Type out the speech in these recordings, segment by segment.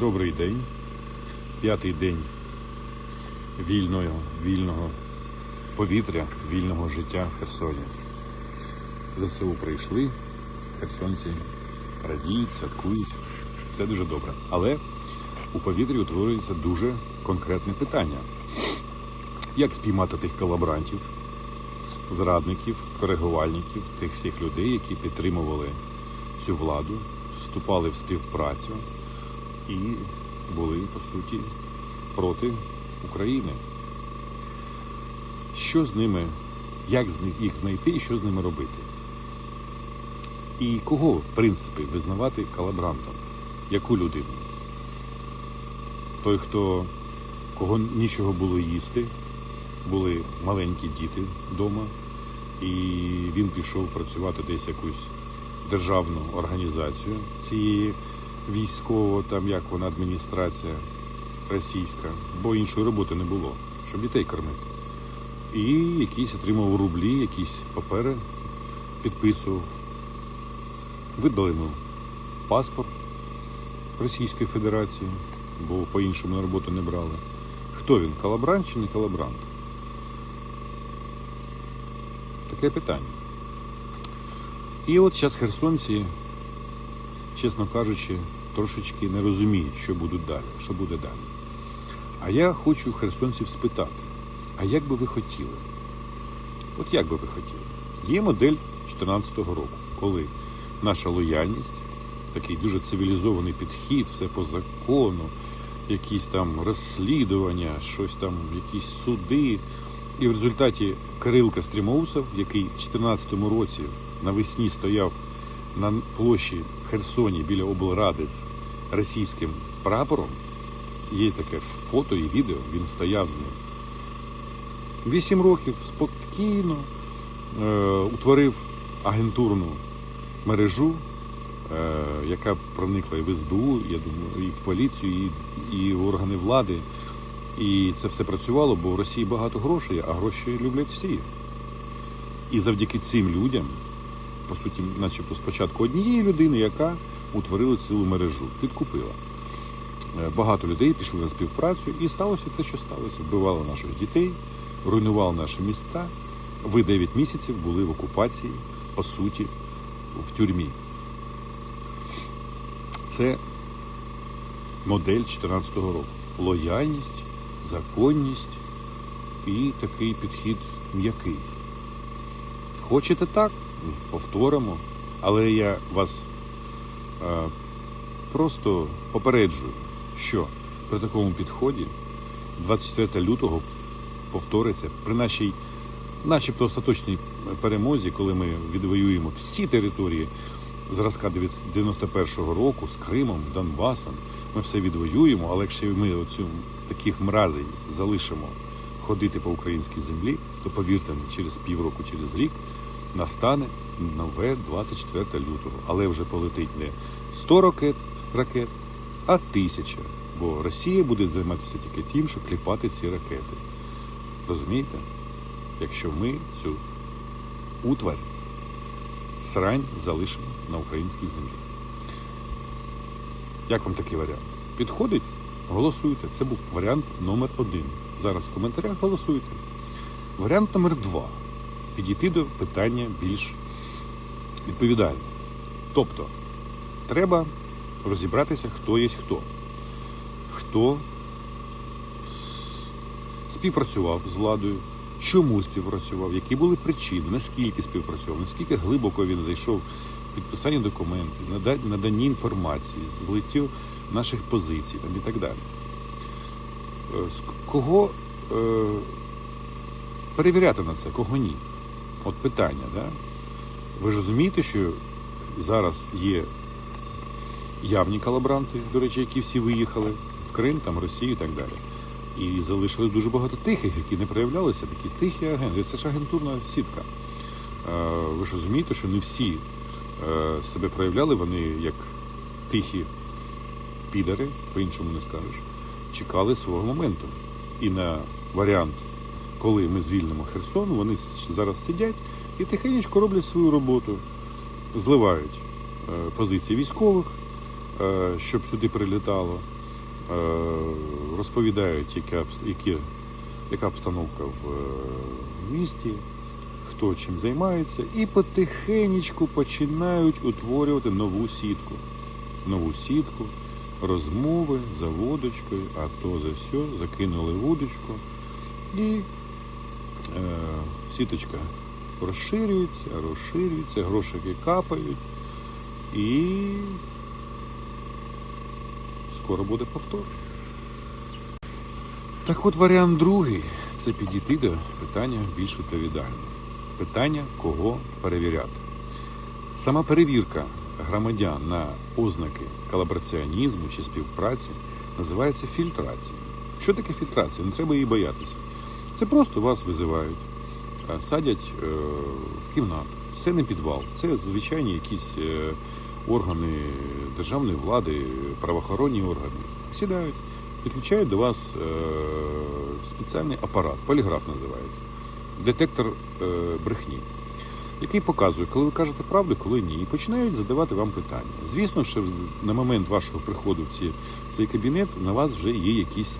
Добрий день. П'ятий день вільного, вільного повітря, вільного життя в Херсоні. ЗСУ прийшли, херсонці радіють, святкують. Все дуже добре. Але у повітрі утворюється дуже конкретне питання. Як спіймати тих колаборантів, зрадників, коригувальників, тих всіх людей, які підтримували цю владу, вступали в співпрацю і були, по суті, проти України. Що з ними, як їх знайти і що з ними робити? І кого, в принципі, визнавати колаборантом? Яку людину? Той, хто кого нічого було їсти, були маленькі діти вдома, і він пішов працювати десь якусь державну організацію цієї військово, там як вона адміністрація російська, бо іншої роботи не було, щоб дітей кормити. І якісь отримав рублі, якісь папери підписував. Видали йому паспорт Російської Федерації, бо по-іншому на роботу не брали. Хто він? Колабрант чи не колабрант? Таке питання. І от зараз херсонці, чесно кажучи, трошечки не розуміють, що буде далі. Що буде далі. А я хочу херсонців спитати, а як би ви хотіли? От як би ви хотіли? Є модель 2014 року, коли наша лояльність, такий дуже цивілізований підхід, все по закону, якісь там розслідування, щось там, якісь суди. І в результаті Кирилка Стрімоусов, який в 2014 році навесні стояв на площі в Херсоні біля облради з російським прапором, є таке фото і відео, він стояв з ним. Вісім років спокійно е, утворив агентурну мережу, е, яка проникла і в СБУ, я думаю, і в поліцію, і, і в органи влади. І це все працювало, бо в Росії багато грошей, а гроші люблять всі. І завдяки цим людям, по суті, начебто спочатку однієї людини, яка утворила цілу мережу, підкупила. Е, Багато людей пішли на співпрацю, і сталося те, що сталося. Вбивали наших дітей, руйнували наші міста. Ви 9 місяців були в окупації, по суті, в тюрмі. Це модель 2014 року. Лояльність, законність і такий підхід м'який. Хочете так? Повторимо. Але я вас е, просто попереджую, що при такому підході 24 лютого повториться при нашій, начебто, остаточній перемозі, коли ми відвоюємо всі території зразка 91-го року з Кримом, Донбасом. Ми все відвоюємо, але якщо ми оцю таких мразей залишимо ходити по українській землі, то повірте, через півроку, через рік настане нове 24 лютого. Але вже полетить не 100 ракет, ракет, а тисяча. Бо Росія буде займатися тільки тим, що кліпати ці ракети. Розумієте? Якщо ми цю утварь, срань залишимо на українській землі. Як вам такий варіант? Підходить? Голосуйте. Це був варіант номер один. Зараз в коментарях голосуйте. Варіант номер два. Підійти до питання більш відповідально. Тобто, треба розібратися, хто є хто. Хто співпрацював з владою, чому співпрацював, які були причини, наскільки співпрацював, наскільки глибоко він зайшов в підписання документів, нада- наданні інформації, злиттів наших позицій там, і так далі. Е, Кого е, перевіряти на це, кого ні? От питання, да? Ви ж розумієте, що зараз є явні колаборанти, до речі, які всі виїхали в Крим, там, Росію і так далі. І залишилось дуже багато тихих, які не проявлялися, такі тихі агенти. Це ж агентурна сітка. Е, Ви ж розумієте, що не всі е, себе проявляли, вони як тихі підари, по-іншому не скажеш, чекали свого моменту. І на варіант, коли ми звільнимо Херсон, вони зараз сидять і тихенько роблять свою роботу, зливають е, позиції військових, е, щоб сюди прилітало, е, розповідають, яка, які, яка обстановка в місті, хто чим займається, і потихенечку починають утворювати нову сітку. Нову сітку, розмови за водочкою, а то за все, закинули вудочку. І сіточка розширюється, розширюється, грошики капають. І скоро буде повтор. Так от варіант другий це підійти до питання більш відповідально. Питання, кого перевіряти. Сама перевірка громадян на ознаки колабораціонізму чи співпраці називається фільтрацією. Що таке фільтрація? Не треба її боятися. Це просто вас визивають, е, садять е, в кімнату. Це не підвал, це звичайні якісь е, органи державної влади, правоохоронні органи. Сідають, підключають до вас спеціальний апарат, поліграф називається, детектор брехні, який показує, коли ви кажете правду, коли ні, і починають задавати вам питання. Звісно, що на момент вашого приходу в цей кабінет на вас вже є якісь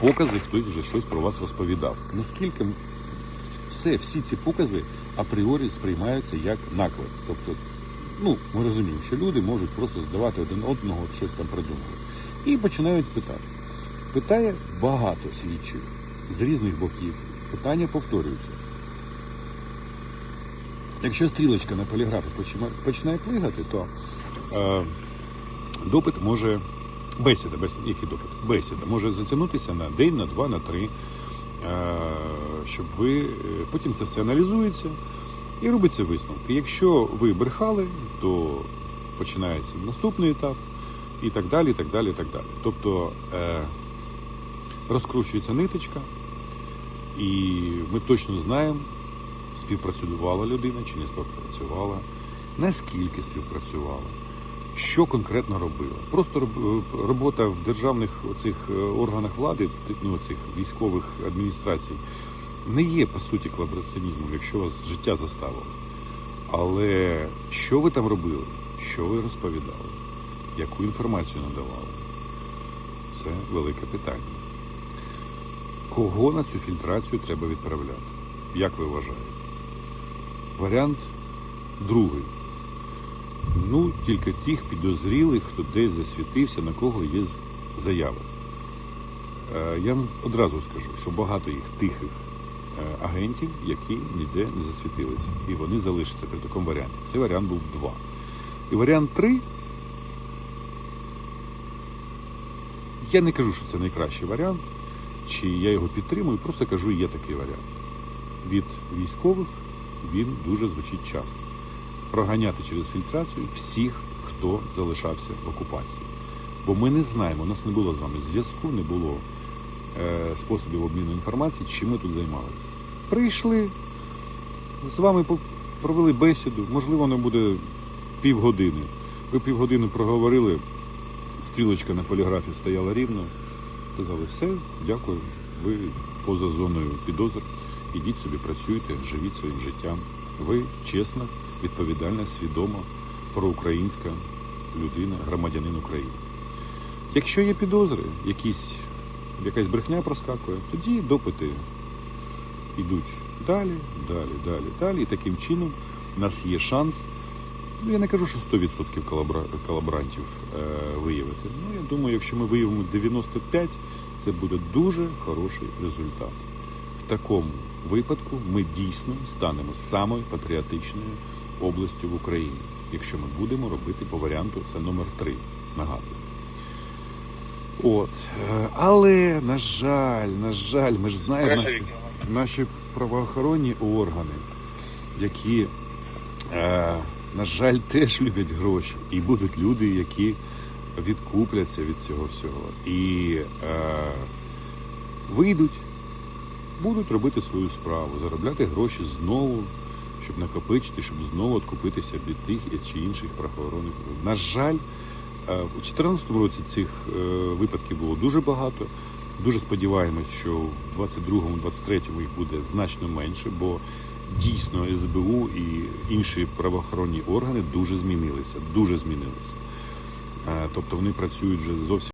покази, хтось вже щось про вас розповідав. Наскільки все, всі ці покази апріорі сприймаються як наклеп. Тобто, ну, ми розуміємо, що люди можуть просто здавати один одного, щось там придумали. І починають питати. Питає багато слідчих з різних боків. Питання повторюються. Якщо стрілочка на поліграфі починає плигати, то е, допит може. Бесіда, бесіда, який допит? Бесіда може затягнутися на день, на два, на три, е, щоб ви е, потім це все аналізується і робиться висновки. Якщо ви брехали, то починається наступний етап, і так далі, і так далі, і так далі. Тобто е, розкручується ниточка, і ми точно знаємо, співпрацювала людина чи не співпрацювала, наскільки співпрацювала, що конкретно робила. Просто робота в державних оцих е, органах влади, ну, цих військових адміністрацій, не є по суті колабораціонізмом, якщо вас життя заставило. Але що ви там робили, що ви розповідали, яку інформацію надавали, це велике питання. Кого на цю фільтрацію треба відправляти? Як ви вважаєте? Варіант другий. Ну, тільки тих підозрілих, хто десь засвітився, на кого є з- заява. Е, Я вам одразу скажу, що багато їх тихих е, агентів, які ніде не засвітилися. І вони залишаться при такому варіанті. Це варіант був два. І варіант три. Я не кажу, що це найкращий варіант, чи я його підтримую, просто кажу, є такий варіант. Від військових він дуже звучить часто. Проганяти через фільтрацію всіх, хто залишався в окупації. Бо ми не знаємо, у нас не було з вами зв'язку, не було е, способів обміну інформації, чим ми тут займалися. Прийшли, з вами провели бесіду, можливо, воно буде півгодини. Ви півгодини проговорили, стрілочка на поліграфі стояла рівно. Сказали, все, дякую, ви поза зоною підозр. Ідіть собі, працюйте, живіть своїм життям. Ви чесна, відповідальна, свідома, проукраїнська людина, громадянин України. Якщо є підозри, якісь, якась брехня проскакує, тоді допити йдуть далі, далі, далі, далі. І таким чином у нас є шанс. Ну, я не кажу, що 100% колабора- колаборантів е, виявити. Ну, я думаю, якщо ми виявимо 95, це буде дуже хороший результат. В такому випадку ми дійсно станемо самою патріотичною областю в Україні, якщо ми будемо робити по варіанту це номер 3, нагадую. От. Е, Але, на жаль, на жаль, ми ж знаємо наші, наші правоохоронні органи, які, е, на жаль, теж люблять гроші. І будуть люди, які відкупляться від цього всього. І е, вийдуть, будуть робити свою справу, заробляти гроші знову, щоб накопичити, щоб знову відкупитися від тих чи інших правоохоронних. На жаль, Е, У 2014 році цих е, випадків було дуже багато. Дуже сподіваємось, що в 22-23 їх буде значно менше, бо дійсно СБУ і інші правоохоронні органи дуже змінилися. Дуже змінилися. Е, Тобто вони працюють вже зовсім.